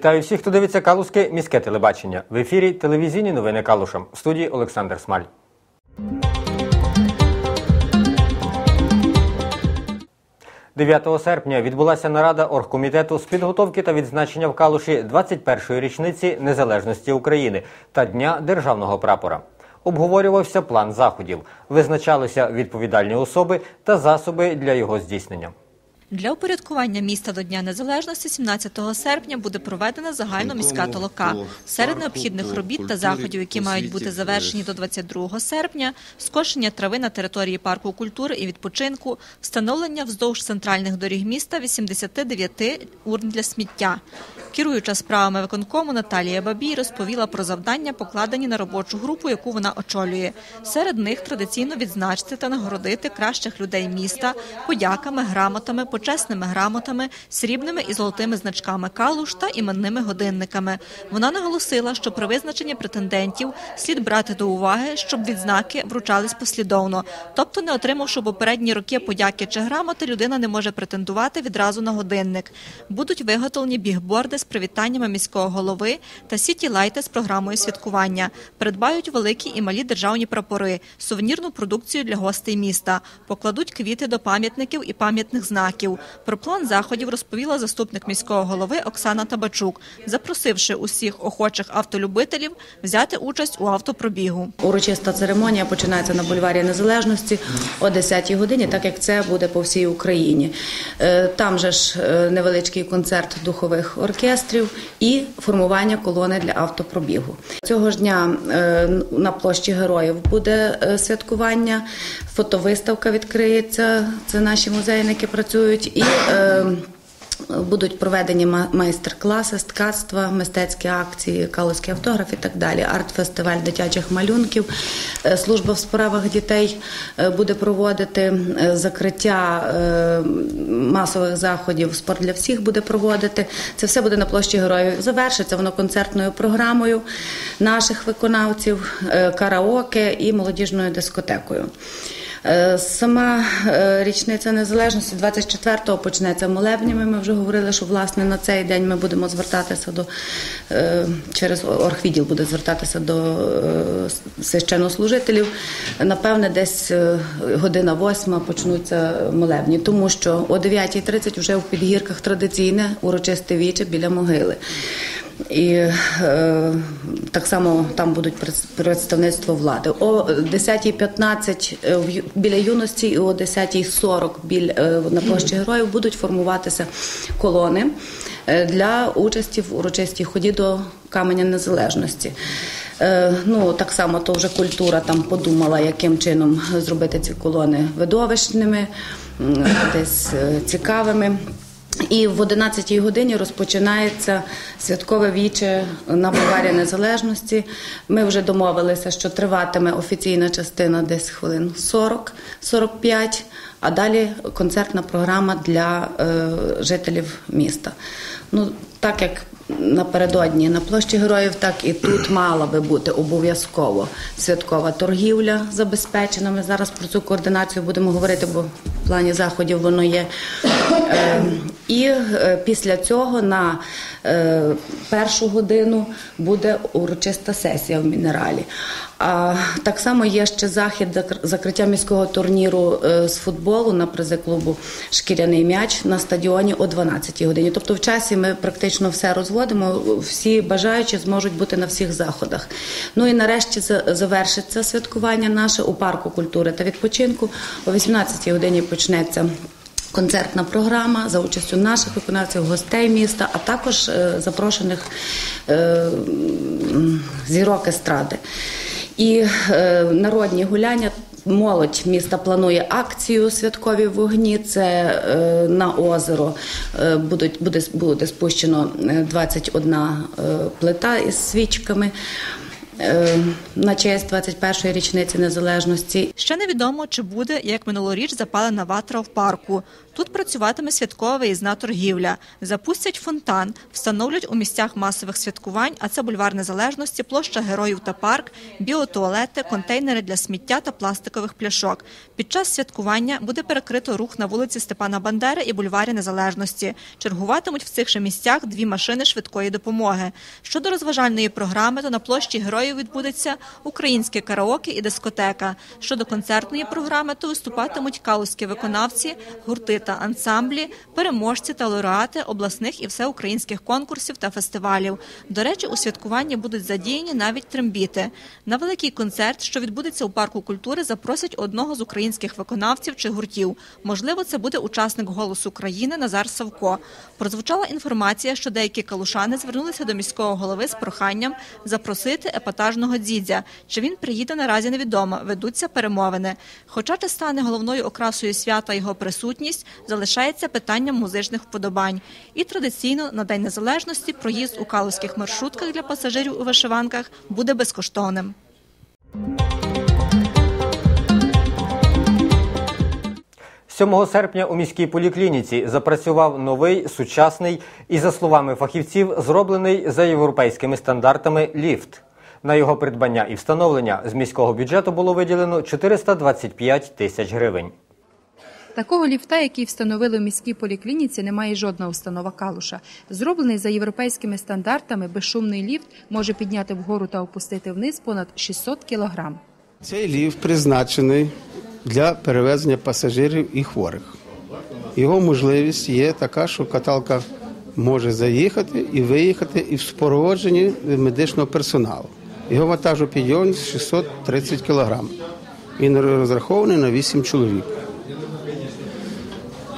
Вітаю всіх, хто дивиться Калузьке міське телебачення. В ефірі телевізійні новини Калушем. В студії Олександр Смаль. «9 серпня відбулася нарада оргкомітету з підготовки та відзначення в Калуші 21-ї річниці незалежності України та Дня державного прапора. Обговорювався план заходів, визначалися відповідальні особи та засоби для його здійснення. Для упорядкування міста до Дня Незалежності 17 серпня буде проведена загальноміська толока. Серед необхідних робіт та заходів, які мають бути завершені до 22 серпня, скошення трави на території парку культури і відпочинку, встановлення вздовж центральних доріг міста 89 урн для сміття. Керуюча справами виконкому Наталія Бабій розповіла про завдання, покладені на робочу групу, яку вона очолює. Серед них традиційно відзначити та нагородити кращих людей міста подяками, грамотами, почесними грамотами, срібними і золотими значками калуш та іменними годинниками. Вона наголосила, що при визначенні претендентів слід брати до уваги, щоб відзнаки вручались послідовно, тобто, не отримавши попередні роки подяки чи грамоти, людина не може претендувати відразу на годинник. Будуть виготовлені бігборди з привітаннями міського голови та сіті лайти з програмою святкування. Придбають великі і малі державні прапори, сувенірну продукцію для гостей міста, покладуть квіти до пам'ятників і пам'ятних знаків. Про план заходів розповіла заступник міського голови Оксана Табачук, запросивши усіх охочих автолюбителів взяти участь у автопробігу. Урочиста церемонія починається на бульварі Незалежності о 10-й годині, так як це буде по всій Україні. Е, Там же ж е, невеличкий концерт духових оркестрів і формування колони для автопробігу. Цього ж дня е, на площі героїв буде святкування, фотовиставка відкриється. Це наші музейники працюють і. е, Будуть проведені майстер-класи з ткацтва, мистецькі акції, калузький автограф і так далі. Арт-фестиваль дитячих малюнків. Е, Служба в справах дітей е, буде проводити е, закриття масових заходів. Спорт для всіх буде проводити. Це все буде на площі героїв. Завершиться воно концертною програмою наших виконавців, караоке і молодіжною дискотекою. Е, Сама е, річниця незалежності 24-го почнеться молебнями. Ми вже говорили, що власне на цей день ми будемо звертатися до е, через оргвідділ буде звертатися до священнослужителів. Напевне, десь година восьма почнуться молебні, тому що о 9.30 вже в підгірках традиційне урочисте віче біля могили. І е, так само там будуть пред- представництво влади. О 10.15 е, біля юності і о 10.40 біль, е, на площі героїв будуть формуватися колони е, для участі в урочистій ході до Каменя Незалежності. Е, Ну, так само то вже культура там подумала, яким чином зробити ці колони видовищними, десь цікавими. І в 11-й годині розпочинається святкове віче на Баварі Незалежності. Ми вже домовилися, що триватиме офіційна частина десь хвилин 40-45, а далі концертна програма для е, жителів міста. Ну, так як напередодні на площі героїв, так і тут мала би бути обов'язково святкова торгівля забезпечена. Ми зараз про цю координацію будемо говорити, бо в плані заходів воно є. Е, І е, після цього на першу годину буде урочиста сесія в мінералі. А так само є ще захід закриття міського турніру е, з футболу на призи клубу Шкіряний м'яч на стадіоні о 12-й годині. Тобто в часі ми практично все розводимо. Всі бажаючі зможуть бути на всіх заходах. Ну і нарешті завершиться святкування наше у парку культури та відпочинку. О 18-й годині почнеться. Концертна програма за участю наших виконавців, гостей міста, а також е, запрошених е, зірок естради. І е, народні гуляння. Молодь міста планує акцію святкові вогні. Це е, на озеро е, будуть буде буде спущено е, 21 е, плита із свічками. Е, на честь 21-ї річниці незалежності. Ще невідомо, чи буде, як минулоріч, запалена ватра в парку. Тут працюватиме святкова виїзна торгівля. Запустять фонтан, встановлять у місцях масових святкувань, а це бульвар незалежності, площа героїв та парк, біотуалети, контейнери для сміття та пластикових пляшок. Під час святкування буде перекрито рух на вулиці Степана Бандери і бульварі Незалежності. Чергуватимуть в цих же місцях дві машини швидкої допомоги. Щодо розважальної програми, то на площі героїв відбудеться українське караоке і дискотека. Щодо концертної програми, то виступатимуть калузькі виконавці, гурти та ансамблі, переможці та лауреати обласних і всеукраїнських конкурсів та фестивалів. До речі, у святкуванні будуть задіяні навіть трембіти. На великий концерт, що відбудеться у парку культури, запросять одного з українських виконавців чи гуртів. Можливо, це буде учасник голосу країни Назар Савко. Прозвучала інформація, що деякі калушани звернулися до міського голови з проханням запросити епатажного дідзя. Чи він приїде наразі невідомо. Ведуться перемовини. Хоча чи стане головною окрасою свята його присутність, залишається питанням музичних вподобань. І традиційно на День Незалежності проїзд у калузьких маршрутках для пасажирів у вишиванках буде безкоштовним. – 7 серпня у міській поліклініці запрацював новий, сучасний і, за словами фахівців, зроблений за європейськими стандартами ліфт. На його придбання і встановлення з міського бюджету було виділено 425 тисяч гривень. Такого ліфта, який встановили в міській поліклініці, немає жодна установа Калуша. Зроблений за європейськими стандартами, безшумний ліфт може підняти вгору та опустити вниз понад 600 кілограм. Цей ліфт призначений для перевезення пасажирів і хворих. Його можливість є така, що каталка може заїхати і виїхати і в спороводженні медичного персоналу. Його вантажопідйомність 630 кг. Він розрахований на 8 чоловік.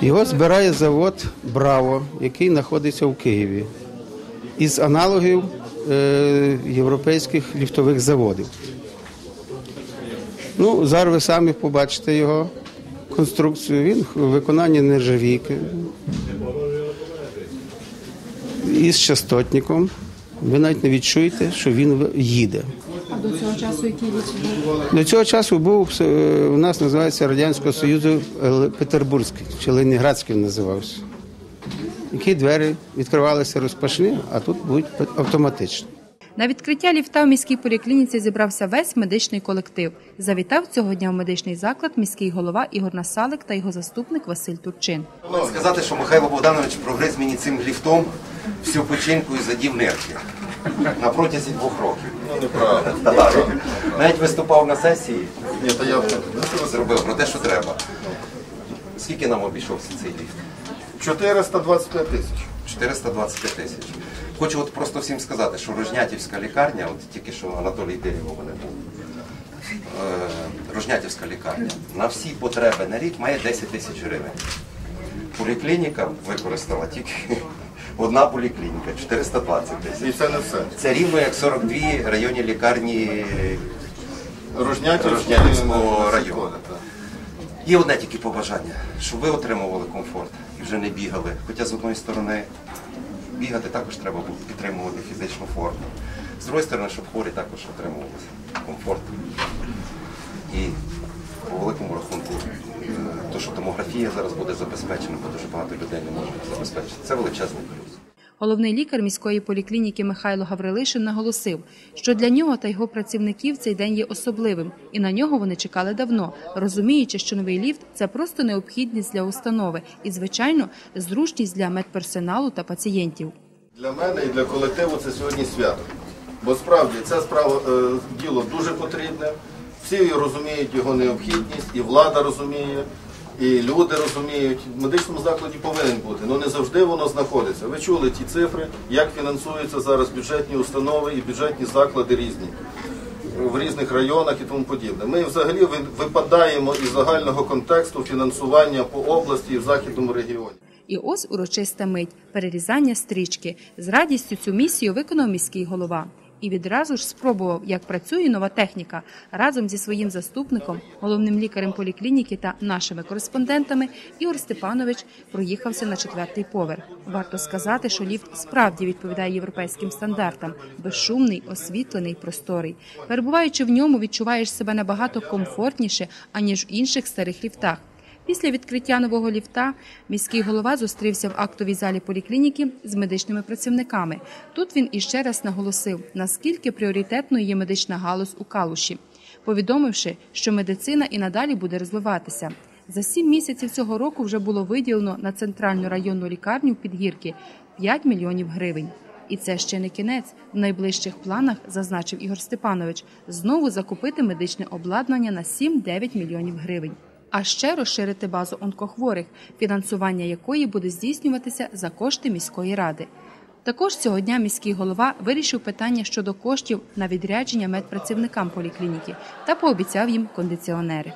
Його збирає завод Браво, який знаходиться в Києві, із аналогів е, європейських ліфтових заводів. Ну, зараз ви самі побачите його конструкцію. Він в виконанні нержавійки із частотником. Ви навіть не відчуєте, що він їде. А до цього часу який був? До цього часу був е, у нас називається Радянського Союзу е, Петербурзький чи Ленінградський називався. Які двері відкривалися розпашні, а тут будуть автоматичні. На відкриття ліфта в міській поліклініці зібрався весь медичний колектив. Завітав цього дня в медичний заклад міський голова Ігор Насалик та його заступник Василь Турчин. Сказати, що Михайло Богданович прогриз мені цим ліфтом всю печінку і задів нерки на протязі двох років. Ну, неправда. Навіть виступав на сесії, Ні, то я зробив про те, що треба. Скільки нам обійшовся цей ліфт? 425 тисяч. 425 тисяч. Хочу от просто всім сказати, що Рожнятівська лікарня, от тільки що Анатолій Дерєв у мене був, е, Рожнятівська лікарня на всі потреби на рік має 10 тисяч гривень. Поліклініка використала тільки одна поліклініка 420 І тисяч. це не все. Це рівно як 42 районні лікарні. Рожнятівського району. Є одне тільки побажання, щоб ви отримували комфорт і вже не бігали. Хоча з одної сторони бігати також треба було підтримувати фізичну форму. З іншої сторони, щоб хворі також отримували комфорт. І по великому рахунку, е, то, що томографія зараз буде забезпечена, бо дуже багато людей не можуть забезпечити. Це величезний плюс. Головний лікар міської поліклініки Михайло Гаврилишин наголосив, що для нього та його працівників цей день є особливим, і на нього вони чекали давно, розуміючи, що новий ліфт це просто необхідність для установи і, звичайно, зручність для медперсоналу та пацієнтів. Для мене і для колективу це сьогодні свято. Бо справді це справа е, діло дуже потрібне. Всі розуміють його необхідність, і влада розуміє, і люди розуміють. В медичному закладі повинен бути, але не завжди воно знаходиться. Ви чули ті цифри, як фінансуються зараз бюджетні установи і бюджетні заклади різні в різних районах і тому подібне. Ми взагалі ви- випадаємо із загального контексту фінансування по області і в західному регіоні. І ось урочиста мить перерізання стрічки. З радістю цю місію виконав міський голова. І відразу ж спробував, як працює нова техніка. Разом зі своїм заступником, головним лікарем поліклініки та нашими кореспондентами Ігор Степанович проїхався на четвертий поверх. Варто сказати, що ліфт справді відповідає європейським стандартам: безшумний, освітлений, просторий. Перебуваючи в ньому, відчуваєш себе набагато комфортніше аніж в інших старих ліфтах. Після відкриття нового ліфта міський голова зустрівся в актовій залі поліклініки з медичними працівниками. Тут він іще раз наголосив, наскільки пріоритетною є медична галузь у Калуші, повідомивши, що медицина і надалі буде розвиватися. За сім місяців цього року вже було виділено на центральну районну лікарню Підгірки 5 мільйонів гривень. І це ще не кінець. В найближчих планах, зазначив Ігор Степанович, знову закупити медичне обладнання на 7-9 мільйонів гривень. А ще розширити базу онкохворих, фінансування якої буде здійснюватися за кошти міської ради. Також цього дня міський голова вирішив питання щодо коштів на відрядження медпрацівникам поліклініки та пообіцяв їм кондиціонери.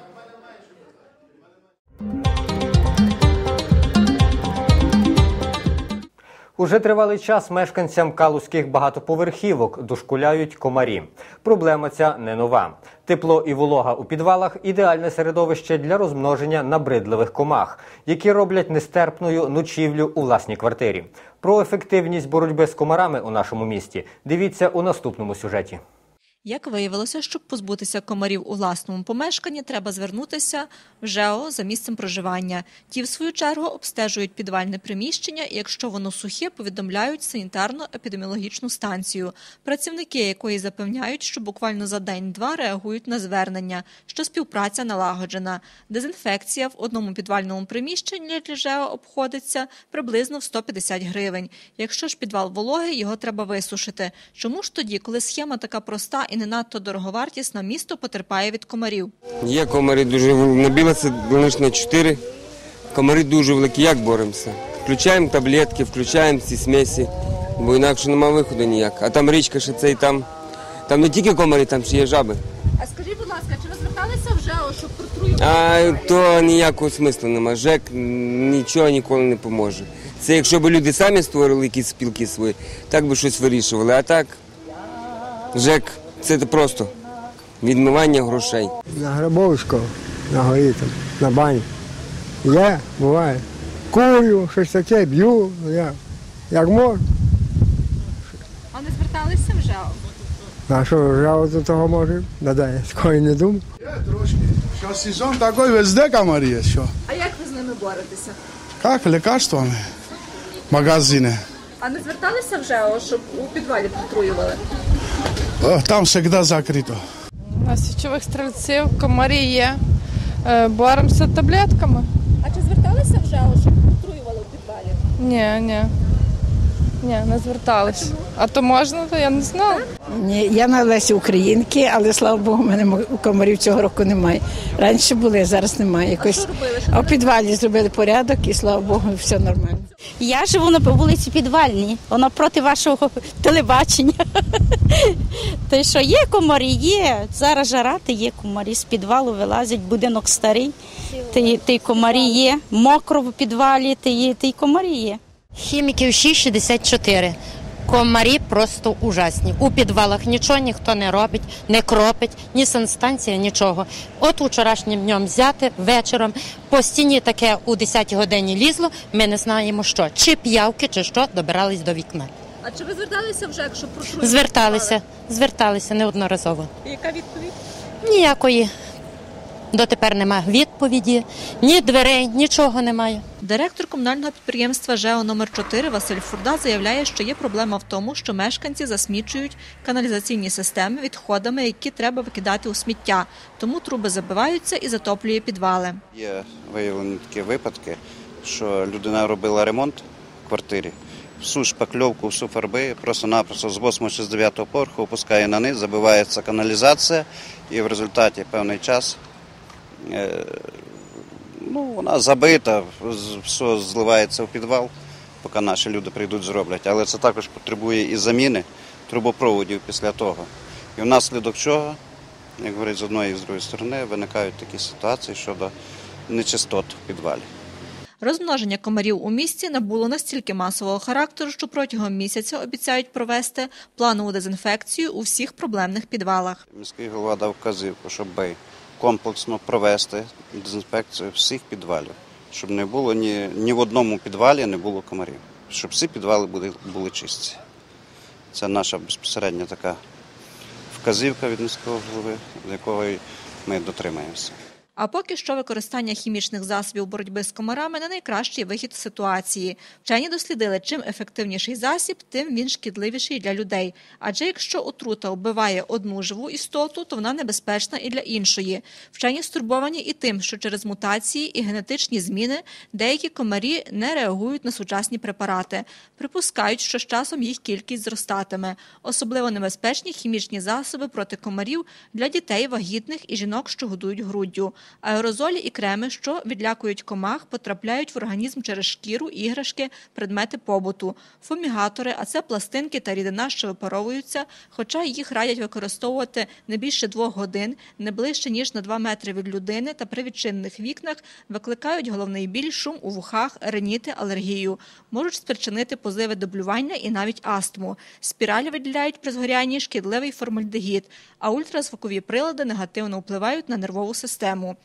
Уже тривалий час мешканцям калузьких багатоповерхівок дошкуляють комарі. Проблема ця не нова. Тепло і волога у підвалах ідеальне середовище для розмноження набридливих комах, які роблять нестерпною ночівлю у власній квартирі. Про ефективність боротьби з комарами у нашому місті дивіться у наступному сюжеті. Як виявилося, щоб позбутися комарів у власному помешканні, треба звернутися в ЖЕО за місцем проживання. Ті, в свою чергу, обстежують підвальне приміщення і, якщо воно сухе, повідомляють санітарно-епідеміологічну станцію, працівники якої запевняють, що буквально за день-два реагують на звернення, що співпраця налагоджена. Дезінфекція в одному підвальному приміщенні для ЖЕО обходиться приблизно в 150 гривень. Якщо ж підвал вологий, його треба висушити. Чому ж тоді, коли схема така проста і не надто дороговартісна, місто потерпає від комарів? Є комари дуже великі. на біла це лише на 4. Комари дуже великі. Як боремося? Включаємо таблетки, включаємо ці смесі, бо інакше немає виходу ніяк. А там річка ще це і там. Там не тільки комари, там ще є жаби. А скажіть, будь ласка, чи ви зверталися вже, щоб протруювати? А то ніякого смислу немає. ЖЕК нічого ніколи не поможе. Це якщо б люди самі створили якісь спілки свої, так би щось вирішували. А так, ЖЕК це просто відмивання грошей. На Грабовського, на горі там, на бані. Я, буває, курю, щось таке, б'ю, я, як можу. А не зверталися вже? А що, жало до того може? Надає, такої не думав. Трошки. Що сезон такий, везде комарі що. А як ви з ними боретеся? Як, лікарствами? Магазини. А не зверталися вже, щоб у підвалі протруювали? Там завжди закрито. На січових стрільців комарі є. Е, Боремося таблетками. А чи зверталися вже, щоб отруювали в підвалі? Ні, ні. Ні, не зверталися. А то можна, то я не знала. Ні, я на Лесі Українки, але слава Богу, в мене комарів цього року немає. Раніше були, зараз немає. Якось а в підвалі зробили порядок і слава Богу, все нормально. Я живу на вулиці Підвальній, вона проти вашого телебачення. Й що є комарі, є. Зараз жара, то є комарі з підвалу вилазять, будинок старий, та й, комарі є, мокро в підвалі, та й комарі є. Хіміків 6,64. Комарі просто ужасні. У підвалах нічого ніхто не робить, не кропить, ні санстанція, нічого. От вчорашнім днем взяти вечором по стіні таке у 10 годині лізло. Ми не знаємо що, чи п'явки, чи що добирались до вікна. А чи ви зверталися вже, щоб протруювати? Зверталися, зверталися неодноразово. І яка відповідь? Ніякої. Дотепер немає відповіді, ні дверей, нічого немає. Директор комунального підприємства ЖЕО номер 4 Василь Фурда заявляє, що є проблема в тому, що мешканці засмічують каналізаційні системи відходами, які треба викидати у сміття. Тому труби забиваються і затоплює підвали. Є виявлені такі випадки, що людина робила ремонт в квартирі, всю шпакльовку, всю фарби, просто-напросто з 8 чи з 9 поверху опускає на низ, забивається каналізація, і в результаті певний час ну, вона забита, все зливається в підвал, поки наші люди прийдуть зроблять. Але це також потребує і заміни трубопроводів після того. І внаслідок чого, як говорять, з одної і з другої сторони, виникають такі ситуації щодо нечистот в підвалі. Розмноження комарів у місті набуло настільки масового характеру, що протягом місяця обіцяють провести планову дезінфекцію у всіх проблемних підвалах. Міський голова дав вказівку, щоб комплексно провести дезінфекцію всіх підвалів, щоб не було ні, ні в одному підвалі не було комарів, щоб всі підвали були, були чисті. Це наша безпосередня така вказівка від міського голови, до якої ми дотримаємося. А поки що використання хімічних засобів боротьби з комарами не найкращий вихід ситуації. Вчені дослідили, чим ефективніший засіб, тим він шкідливіший для людей. Адже якщо отрута вбиває одну живу істоту, то вона небезпечна і для іншої. Вчені стурбовані і тим, що через мутації і генетичні зміни деякі комарі не реагують на сучасні препарати. Припускають, що з часом їх кількість зростатиме. Особливо небезпечні хімічні засоби проти комарів для дітей, вагітних і жінок, що годують груддю. Аерозолі і креми, що відлякують комах, потрапляють в організм через шкіру, іграшки, предмети побуту, фумігатори, а це пластинки та рідина, що випаровуються, хоча їх радять використовувати не більше двох годин, не ближче ніж на 2 метри від людини та при відчинених вікнах викликають головний біль, шум у вухах, реніти, алергію, можуть спричинити позиви до блювання і навіть астму. Спіралі виділяють при згорянні шкідливий формальдегід, а ультразвукові прилади негативно впливають на нервову систему.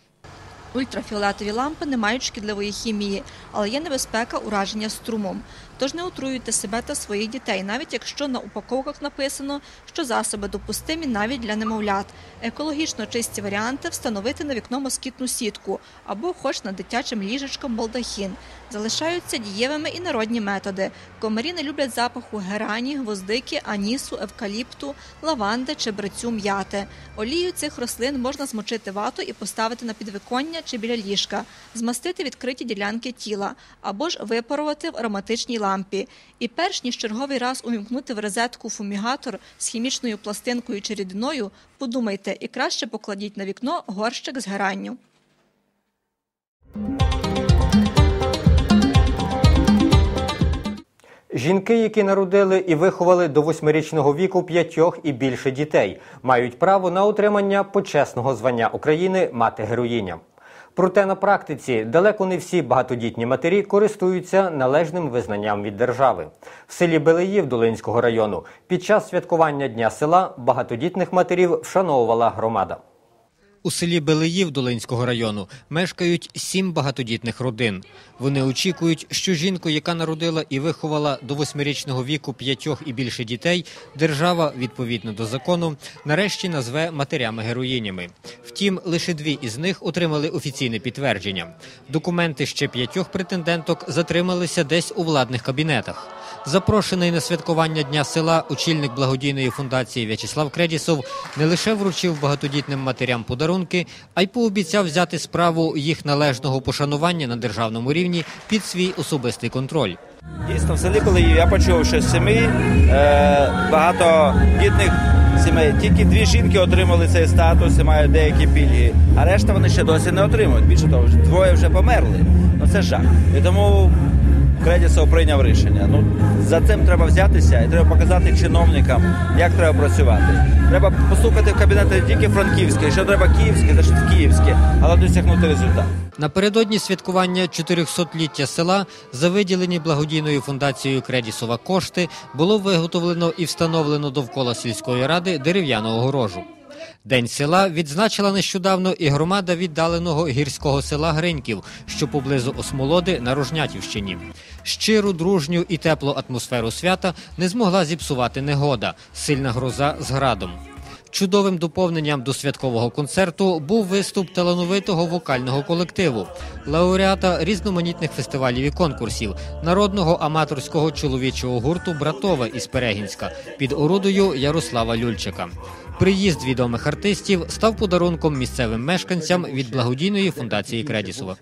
Ультрафіолетові лампи не мають шкідливої хімії, але є небезпека ураження струмом. Тож не отруюйте себе та своїх дітей, навіть якщо на упаковках написано, що засоби допустимі навіть для немовлят. Екологічно чисті варіанти встановити на вікно москітну сітку або хоч над дитячим ліжечком балдахін. Залишаються дієвими і народні методи. Комарі не люблять запаху герані, гвоздики, анісу, евкаліпту, лаванди чи брицю м'яти. Олію цих рослин можна змочити вату і поставити на підвиконня чи біля ліжка, змастити відкриті ділянки тіла або ж випарувати в ароматичній лампі. І перш ніж черговий раз увімкнути в розетку фумігатор з хімічною пластинкою чи рідиною, подумайте і краще покладіть на вікно горщик з геранню. Жінки, які народили і виховали до восьмирічного віку п'ятьох і більше дітей, мають право на отримання почесного звання України мати героїня. Проте на практиці далеко не всі багатодітні матері користуються належним визнанням від держави. В селі Белеїв Долинського району під час святкування Дня села багатодітних матерів вшановувала громада. У селі Белеїв Долинського району мешкають сім багатодітних родин. Вони очікують, що жінку, яка народила і виховала до восьмирічного віку п'ятьох і більше дітей, держава, відповідно до закону, нарешті назве матерями-героїнями. Втім, лише дві із них отримали офіційне підтвердження. Документи ще п'ятьох претенденток затрималися десь у владних кабінетах. Запрошений на святкування Дня села очільник благодійної фундації В'ячеслав Кредісов не лише вручив багатодітним матерям подарунки, а й пообіцяв взяти справу їх належного пошанування на державному рівні під свій особистий контроль. Дійсно, в селі Белеїв я почув, що семи е, багатодітних сімей. Тільки дві жінки отримали цей статус і мають деякі пільги, а решта вони ще досі не отримують. Більше того, двоє вже померли. Ну це жах. І тому Кредісов прийняв рішення. Ну за цим треба взятися і треба показати чиновникам, як треба працювати. Треба постукати в кабінети не тільки франківські, що треба київські, значить київські, але досягнути результат. Напередодні святкування 400-ліття села за виділені благодійною фундацією Кредісова кошти було виготовлено і встановлено довкола сільської ради дерев'яного огорожу. День села відзначила нещодавно і громада віддаленого гірського села Гриньків, що поблизу Осмолоди на Рожнятівщині. Щиру, дружню і теплу атмосферу свята не змогла зіпсувати негода, сильна гроза з градом. Чудовим доповненням до святкового концерту був виступ талановитого вокального колективу, лауреата різноманітних фестивалів і конкурсів, народного аматорського чоловічого гурту Братове із Перегінська під орудою Ярослава Люльчика. Приїзд відомих артистів став подарунком місцевим мешканцям від благодійної фундації Кредісова.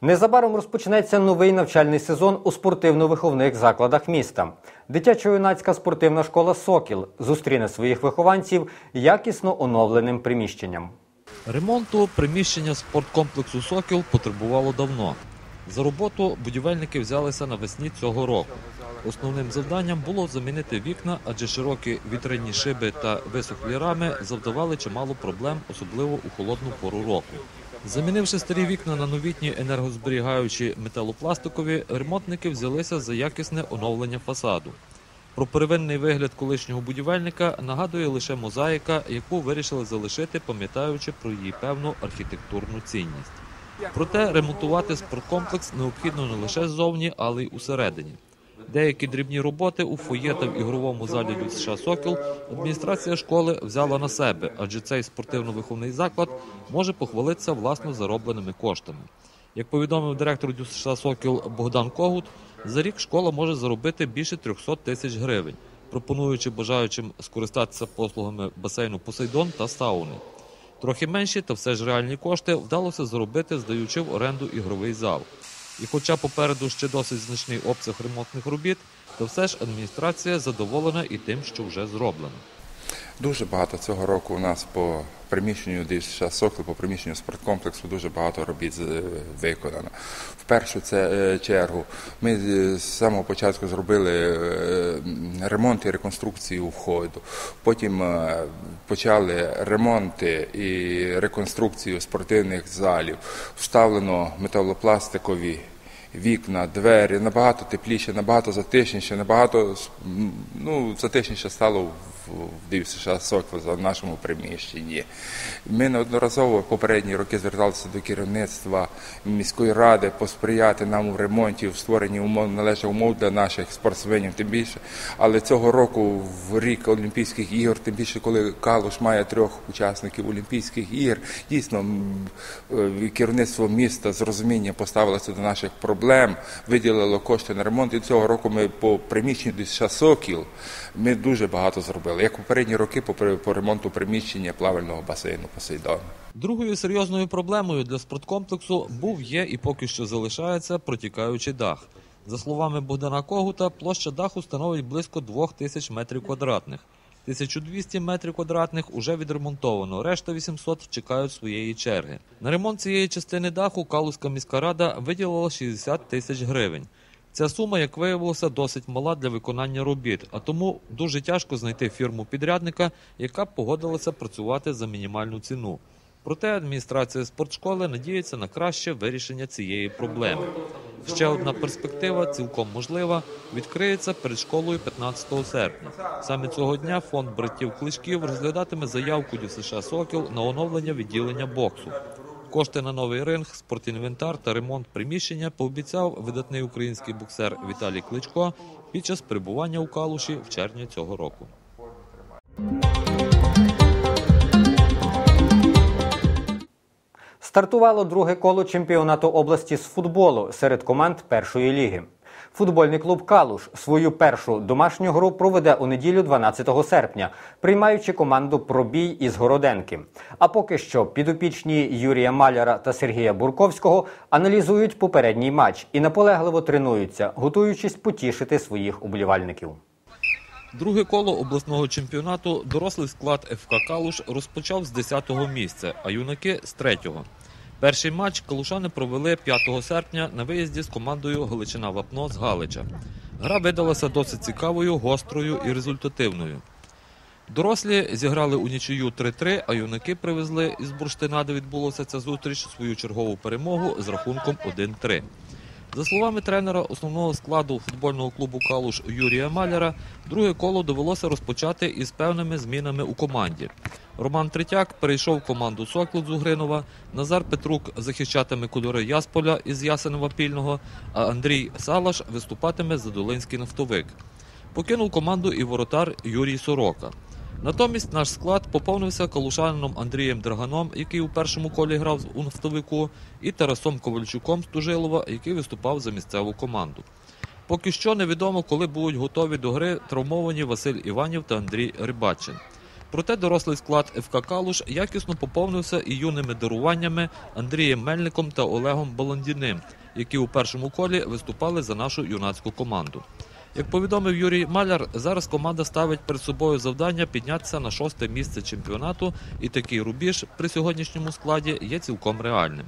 Незабаром розпочнеться новий навчальний сезон у спортивно-виховних закладах міста. Дитячо-юнацька спортивна школа Сокіл зустріне своїх вихованців якісно оновленим приміщенням. Ремонту приміщення спорткомплексу Сокіл потребувало давно. За роботу будівельники взялися навесні цього року. Основним завданням було замінити вікна, адже широкі вітринні шиби та висохлі рами завдавали чимало проблем, особливо у холодну пору року. Замінивши старі вікна на новітні енергозберігаючі металопластикові, ремонтники взялися за якісне оновлення фасаду. Про первинний вигляд колишнього будівельника нагадує лише мозаїка, яку вирішили залишити, пам'ятаючи про її певну архітектурну цінність. Проте ремонтувати спорткомплекс необхідно не лише ззовні, але й усередині. Деякі дрібні роботи у фоє та в ігровому залі США Сокіл адміністрація школи взяла на себе, адже цей спортивно-виховний заклад може похвалитися власно заробленими коштами. Як повідомив директор США Сокіл Богдан Когут, за рік школа може заробити більше 300 тисяч гривень, пропонуючи бажаючим скористатися послугами басейну Посейдон та сауни. Трохи менші, та все ж реальні кошти вдалося заробити, здаючи в оренду ігровий зал. І хоча попереду ще досить значний обсяг ремонтних робіт, то все ж адміністрація задоволена і тим, що вже зроблено. Дуже багато цього року у нас по приміщенню ДЮСШ Сокіл, по приміщенню спорткомплексу дуже багато робіт виконано. В першу це, е, чергу ми е, з самого початку зробили е, ремонт і реконструкцію входу. Потім е, почали ремонти і реконструкцію спортивних залів. Вставлено металопластикові вікна, двері набагато тепліше, набагато затишніше, набагато ну, затишніше стало в Див в нашому приміщенні. Ми неодноразово попередні роки зверталися до керівництва міської ради посприяти нам в ремонті, в створенні умов належних умов для наших спортсменів, тим більше. Але цього року в рік Олімпійських ігор, тим більше, коли Калуш має трьох учасників Олімпійських ігор, дійсно е, керівництво міста з розумінням поставилося до наших проблем, виділило кошти на ремонт. І цього року ми по приміщенню США Сокіл ми дуже багато зробили. Як попередні роки по, ремонту приміщення плавального басейну Посейдон. Другою серйозною проблемою для спорткомплексу був є і поки що залишається протікаючий дах. За словами Богдана Когута, площа даху становить близько 2000 метрів квадратних. 1200 метрів квадратних уже відремонтовано, решта 800 чекають своєї черги. На ремонт цієї частини даху Калузька міська рада виділила 60 тисяч гривень. Ця сума, як виявилося, досить мала для виконання робіт, а тому дуже тяжко знайти фірму-підрядника, яка б погодилася працювати за мінімальну ціну. Проте адміністрація спортшколи надіється на краще вирішення цієї проблеми. Ще одна перспектива, цілком можлива, відкриється перед школою 15 серпня. Саме цього дня фонд братів Кличків розглядатиме заявку до США Сокіл на оновлення відділення боксу. Кошти на новий ринг, спортінвентар та ремонт приміщення пообіцяв видатний український боксер Віталій Кличко під час перебування у Калуші в червні цього року. Стартувало друге коло чемпіонату області з футболу серед команд першої ліги. Футбольний клуб Калуш свою першу домашню гру проведе у неділю 12 серпня, приймаючи команду Пробій із Городенки. А поки що підопічні Юрія Маляра та Сергія Бурковського аналізують попередній матч і наполегливо тренуються, готуючись потішити своїх уболівальників. Друге коло обласного чемпіонату дорослий склад ФК Калуш розпочав з 10-го місця, а юнаки з 3-го. Перший матч калушани провели 5 серпня на виїзді з командою Галичина Вапно з Галича. Гра видалася досить цікавою, гострою і результативною. Дорослі зіграли у нічию 3-3, а юнаки привезли із бурштина, де відбулася ця зустріч, свою чергову перемогу з рахунком 1-3. За словами тренера основного складу футбольного клубу Калуш Юрія Маляра, друге коло довелося розпочати із певними змінами у команді. Роман Третяк перейшов в команду Сокіл з Назар Петрук захищатиме кольори Ясполя із Ясенова Пільного, а Андрій Салаш виступатиме за Долинський нафтовик. Покинув команду і воротар Юрій Сорока. Натомість наш склад поповнився калушанином Андрієм Драганом, який у першому колі грав у нафтовику, і Тарасом Ковальчуком з Тужилова, який виступав за місцеву команду. Поки що невідомо, коли будуть готові до гри травмовані Василь Іванів та Андрій Рибачин. Проте дорослий склад ФК Калуш якісно поповнився і юними даруваннями Андрієм Мельником та Олегом Баландіним, які у першому колі виступали за нашу юнацьку команду. Як повідомив Юрій Маляр, зараз команда ставить перед собою завдання піднятися на шосте місце чемпіонату, і такий рубіж при сьогоднішньому складі є цілком реальним.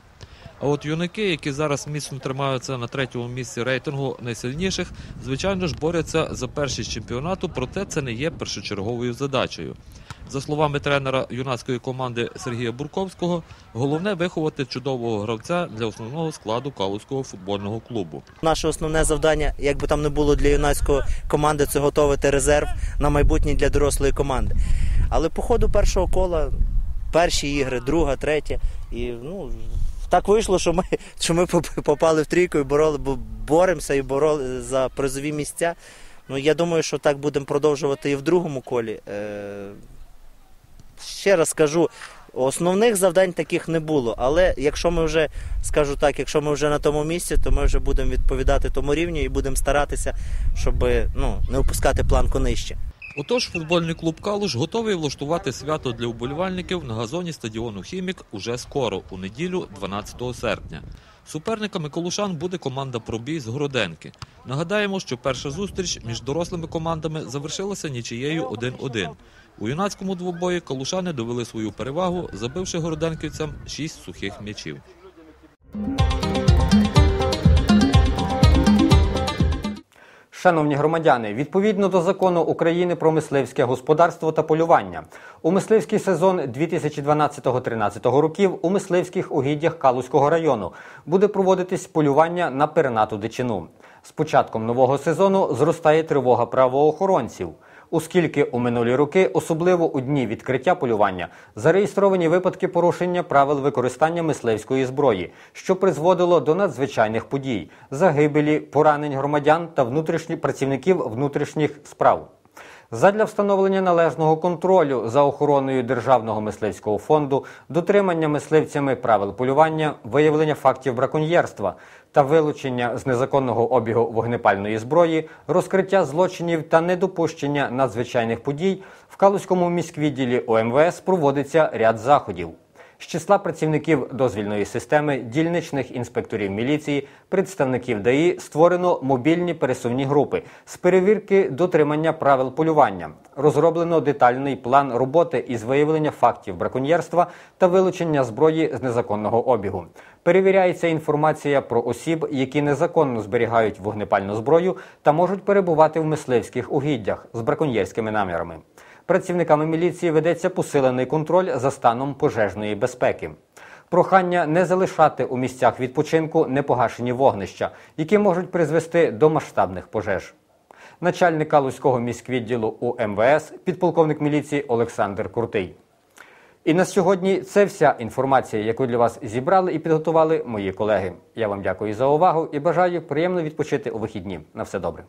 А от юнаки, які зараз міцно тримаються на третьому місці рейтингу найсильніших, звичайно ж борються за першість чемпіонату, проте це не є першочерговою задачею. За словами тренера юнацької команди Сергія Бурковського, головне виховати чудового гравця для основного складу Калузького футбольного клубу. Наше основне завдання, як би там не було для юнацької команди, це готувати резерв на майбутнє для дорослої команди. Але по ходу першого кола, перші ігри, друга, третя, і ну. Так вийшло, що ми що ми попали в трійку і бороли, боремося і бороли за призові місця. Ну я думаю, що так будемо продовжувати і в другому колі. Ще раз скажу, основних завдань таких не було. Але якщо ми вже скажу так, якщо ми вже на тому місці, то ми вже будемо відповідати тому рівню і будемо старатися, щоб ну, не опускати планку нижче. Отож, футбольний клуб Калуш готовий влаштувати свято для уболівальників на газоні стадіону Хімік уже скоро, у неділю, 12 серпня. Суперниками Калушан буде команда Пробій з Городенки. Нагадаємо, що перша зустріч між дорослими командами завершилася нічиєю 1-1. У юнацькому двобої калушани довели свою перевагу, забивши городенківцям 6 сухих м'ячів. Шановні громадяни, відповідно до закону України про мисливське господарство та полювання, у мисливський сезон 2012-13 років у мисливських угіддях Калузького району буде проводитись полювання на пернату дичину. З початком нового сезону зростає тривога правоохоронців. Оскільки у минулі роки, особливо у дні відкриття полювання, зареєстровані випадки порушення правил використання мисливської зброї, що призводило до надзвичайних подій, загибелі, поранень громадян та внутрішніх працівників внутрішніх справ. Задля встановлення належного контролю за охороною Державного мисливського фонду, дотримання мисливцями правил полювання, виявлення фактів браконьєрства та вилучення з незаконного обігу вогнепальної зброї, розкриття злочинів та недопущення надзвичайних подій в Калузькому міськвідділі ОМВС проводиться ряд заходів. З числа працівників дозвільної системи, дільничних інспекторів міліції, представників ДАІ створено мобільні пересувні групи з перевірки дотримання правил полювання. Розроблено детальний план роботи із виявлення фактів браконьєрства та вилучення зброї з незаконного обігу. Перевіряється інформація про осіб, які незаконно зберігають вогнепальну зброю та можуть перебувати в мисливських угіддях з браконьєрськими намірами. Працівниками міліції ведеться посилений контроль за станом пожежної безпеки. Прохання не залишати у місцях відпочинку непогашені вогнища, які можуть призвести до масштабних пожеж. Начальник Калузького міськвідділу УМВС, підполковник міліції Олександр Крутий. І на сьогодні це вся інформація, яку для вас зібрали і підготували мої колеги. Я вам дякую за увагу і бажаю приємно відпочити у вихідні. На все добре.